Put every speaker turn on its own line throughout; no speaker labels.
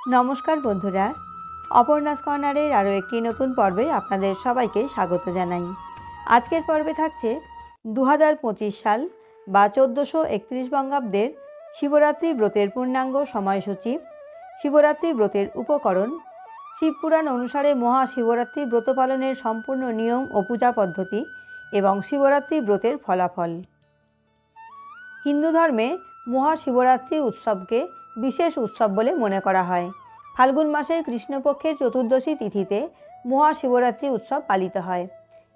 নমস্কার বন্ধুরা। অপর্ণাস কর্নারের আরও একটি নতুন পর্বে আপনাদের সবাইকে স্বাগত জানাই। আজকের পর্বে থাকছে দু হাজার পঁচিশ সাল বা চোদ্দোশো একত্রিশ বঙ্গাব্দের শিবরাত্রি ব্রতের পূর্ণাঙ্গ সময়সূচি, শিবরাত্রি ব্রতের উপকরণ শিবপুরাণ অনুসারে মহাশিবরাত্রি ব্রত পালনের সম্পূর্ণ নিয়ম ও পূজা পদ্ধতি এবং শিবরাত্রি ব্রতের ফলাফল। হিন্দু ধর্মে মহাশিবরাত্রি উৎসবকে বিশেষ উৎসব বলে মনে করা হয়। ফাল্গুন মাসের কৃষ্ণপক্ষের চতুর্দশী তিথিতে মহাশিবরাত্রি উৎসব পালিত হয়।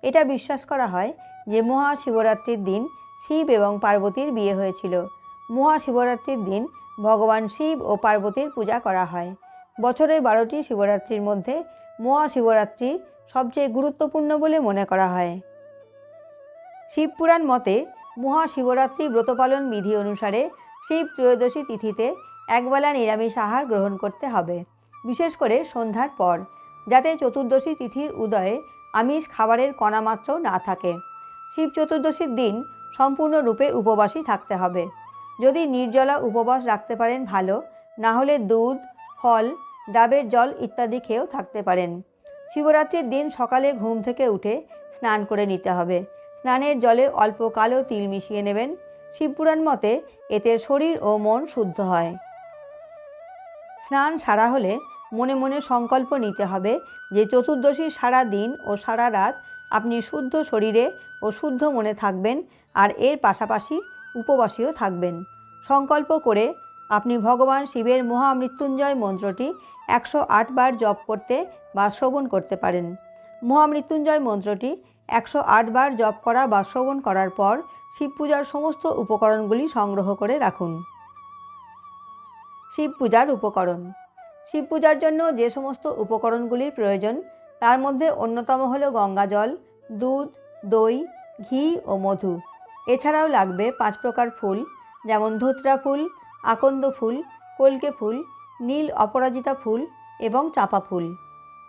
এটা বিশ্বাস করা হয় যে মহাশিবরাত্রির দিন শিব এবং পার্বতীর বিয়ে হয়েছিল। মহাশিবরাত্রির দিন ভগবান শিব ও পার্বতীর পূজা করা হয়। বছরের বারোটি শিবরাত্রির মধ্যে মহাশিবরাত্রি সবচেয়ে গুরুত্বপূর্ণ বলে মনে করা হয়। শিবপুরাণ মতে মহাশিবরাত্রি ব্রতপালন বিধি অনুসারে শিব ত্রয়োদশী তিথিতে একবেলা নিরামিষ আহার গ্রহণ করতে হবে, বিশেষ করে সন্ধ্যার পর, যাতে চতুর্দশী তিথির উদয়ে আমিষ খাবারের কণামাত্র না থাকে। শিব চতুর্দশীর দিন সম্পূর্ণরূপে উপবাসী থাকতে হবে। যদি নির্জলা উপবাস রাখতে পারেন ভালো, না হলে দুধ, ফল, ডাবের জল ইত্যাদি খেয়েও থাকতে পারেন। শিবরাত্রির দিন সকালে ঘুম থেকে উঠে স্নান করে নিতে হবে। স্নানের জলে অল্প কালো তিল মিশিয়ে নেবেন। শিবপুরাণ মতে এতে শরীর ও মন শুদ্ধ হয়। স্নান সারা হলে মনে মনে সংকল্প নিতে হবে যে চতুর্দশী সারা দিন ও সারা রাত আপনি শুদ্ধ শরীরে ও শুদ্ধ মনে থাকবেন আর এর পাশাপাশি উপবাসীও থাকবেন। সংকল্প করে আপনি ভগবান শিবের মহামৃত্যুঞ্জয় মন্ত্রটি একশো বার জপ করতে বা শ্রবণ করতে পারেন। মহামৃত্যুঞ্জয় মন্ত্রটি একশো বার জপ করা বা শ্রবণ করার পর শিব পূজার সমস্ত উপকরণগুলি সংগ্রহ করে রাখুন। শিব পূজার উপকরণ। শিব পূজার জন্য যে সমস্ত উপকরণগুলির প্রয়োজন, তার মধ্যে অন্যতম হল গঙ্গা জল, দুধ, দই, ঘি ও মধু। এছাড়াও লাগবে পাঁচ প্রকার ফুল, যেমন ধুতরা ফুল, আকন্দ ফুল, কলকে ফুল, নীল অপরাজিতা ফুল এবং চাপা ফুল।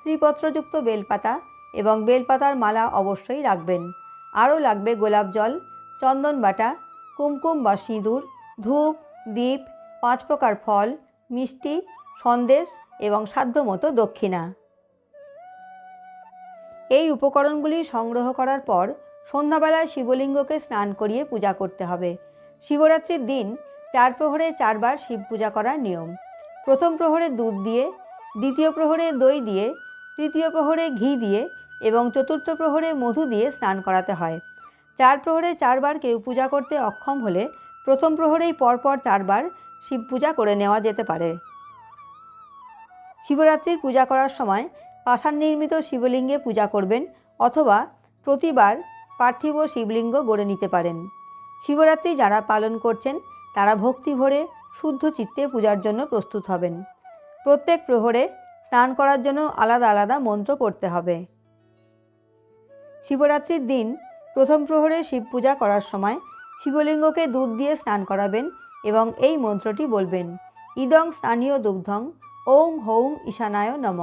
ত্রিপত্রযুক্ত বেলপাতা এবং বেলপাতার মালা অবশ্যই রাখবেন। আরও লাগবে গোলাপ জল, চন্দন বাটা, কুমকুম বা সিঁদুর, ধূপ দ্বীপ পাঁচ প্রকার ফল, মিষ্টি, সন্দেশ এবং সাধ্যমতো দক্ষিণা। এই উপকরণগুলি সংগ্রহ করার পর সন্ধ্যাবেলায় শিবলিঙ্গকে স্নান করিয়ে পূজা করতে হবে। শিবরাত্রির দিন চার প্রহরে চারবার শিব পূজা করার নিয়ম। প্রথম প্রহরে দুধ দিয়ে, দ্বিতীয় প্রহরে দই দিয়ে, তৃতীয় প্রহরে ঘি দিয়ে এবং চতুর্থ প্রহরে মধু দিয়ে স্নান করাতে হয়। চার প্রহরে চারবার কেউ পূজা করতে অক্ষম হলে প্রথম প্রহরেই পরপর চারবার শিব পূজা করে নেওয়া যেতে পারে। শিবরাত্রির পূজা করার সময় পাষাণ নির্মিত শিবলিঙ্গে পূজা করবেন অথবা প্রতিবার পার্থিব শিবলিঙ্গ গড়ে নিতে পারেন। শিবরাত্রি যারা পালন করছেন, তারা ভক্তি ভরে শুদ্ধ চিত্তে পূজার জন্য প্রস্তুত হবেন। প্রত্যেক প্রহরে স্নান করার জন্য আলাদা আলাদা মন্ত্র করতে হবে। শিবরাত্রির দিন প্রথম প্রহরে শিব পূজা করার সময় শিবলিঙ্গকে দুধ দিয়ে স্নান করাবেন এবং এই মন্ত্রটি বলবেন, ইদং স্নানীয় দুগ্ধং, ওং হৌং ঈশানায় নম।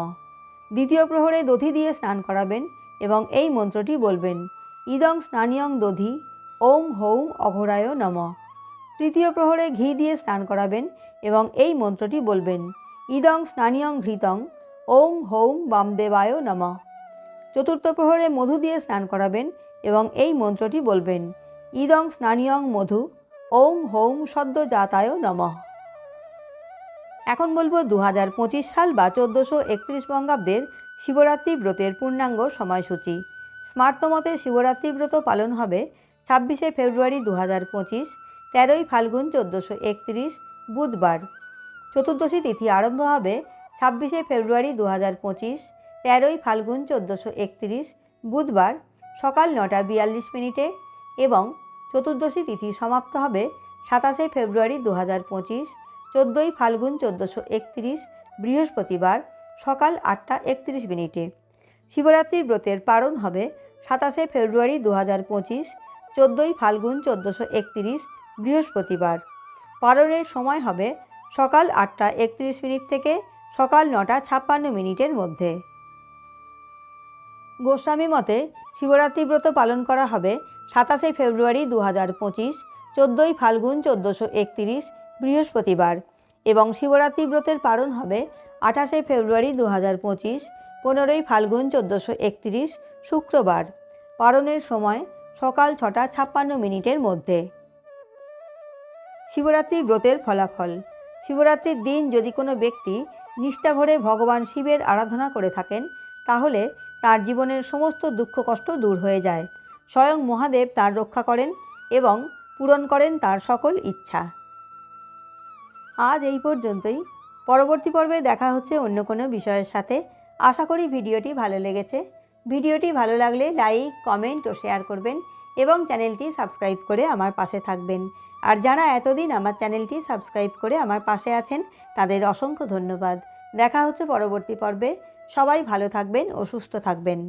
দ্বিতীয় প্রহরে দধি দিয়ে স্নান করাবেন এবং এই মন্ত্রটি বলবেন, ইদং স্নানীয়ং দধি, ওং হৌং অঘোরায় নম। তৃতীয় প্রহরে ঘি দিয়ে স্নান করাবেন এবং এই মন্ত্রটি বলবেন, ইদং স্নানীয়ং ঘৃতং, ওং হৌং বামদেবায় নম। চতুর্থ প্রহরে মধু দিয়ে স্নান করাবেন এবং এই মন্ত্রটি বলবেন, ইদং স্নানীয়ং মধু ওং হৌং সদ্য জাতায় নমঃ। এখন বলব দু হাজার পঁচিশ সাল বা চোদ্দোশো একত্রিশ বঙ্গাব্দের শিবরাত্রি ব্রতের পূর্ণাঙ্গ সময়সূচি। স্মার্তমতে শিবরাত্রি ব্রত পালন হবে ছাব্বিশে ফেব্রুয়ারি দু হাজার পঁচিশ, তেরোই ফাল্গুন চোদ্দোশো একত্রিশ, বুধবার। চতুর্দশী তিথি আরম্ভ হবে ছাব্বিশে ফেব্রুয়ারি দু হাজার পঁচিশ, তেরোই ফাল্গুন চোদ্দোশো একত্রিশ, বুধবার সকাল নটা বিয়াল্লিশ মিনিটে এবং চতুর্দশী তিথি সমাপ্ত হবে সাতাশে ফেব্রুয়ারি দু হাজার পঁচিশ, চোদ্দোই ফাল্গুন চোদ্দোশো একত্রিশ, বৃহস্পতিবার সকাল আটটা একত্রিশ মিনিটে। শিবরাত্রির ব্রতের পারণ হবে সাতাশে ফেব্রুয়ারি দু হাজার পঁচিশ, চোদ্দোই ফাল্গুন চোদ্দোশো একত্রিশ, বৃহস্পতিবার। পালনের সময় হবে সকাল আটটা একত্রিশ মিনিট থেকে সকাল নটা ছাপ্পান্ন মিনিটের মধ্যে। গোস্বামী মতে শিবরাত্রি ব্রত পালন করা হবে সাতাশে ফেব্রুয়ারি দু হাজার পঁচিশ, চোদ্দোই ফাল্গুন চোদ্দোশো একত্রিশ, বৃহস্পতিবার এবং শিবরাত্রি ব্রতের পালন হবে আঠাশে ফেব্রুয়ারি দু হাজার পঁচিশ, পনেরোই ফাল্গুন চোদ্দোশো একত্রিশ, শুক্রবার। পালনের সময় সকাল ছটা ছাপ্পান্ন মিনিটের মধ্যে। শিবরাত্রি ব্রতের ফলাফল। শিবরাত্রির দিন যদি কোনো ব্যক্তি নিষ্ঠাভরে ভগবান শিবের আরাধনা করে থাকেন, তাহলে তার জীবনের সমস্ত দুঃখ কষ্ট দূর হয়ে যায়। স্বয়ং মহাদেব তার রক্ষা করেন এবং পূরণ করেন তার সকল ইচ্ছা। আজ এই পর্যন্তই। পরবর্তী পর্বে দেখা হচ্ছে অন্য কোনো বিষয়ের সাথে। আশা করি ভিডিওটি ভালো লেগেছে। ভিডিওটি ভালো লাগলে লাইক, কমেন্ট ও শেয়ার করবেন এবং চ্যানেলটি সাবস্ক্রাইব করে আমার পাশে থাকবেন। আর যারা এতদিন আমার চ্যানেলটি সাবস্ক্রাইব করে আমার পাশে আছেন, তাদের অসংখ্য ধন্যবাদ। দেখা হচ্ছে পরবর্তী পর্বে। সবাই ভালো থাকবেন ও সুস্থ থাকবেন।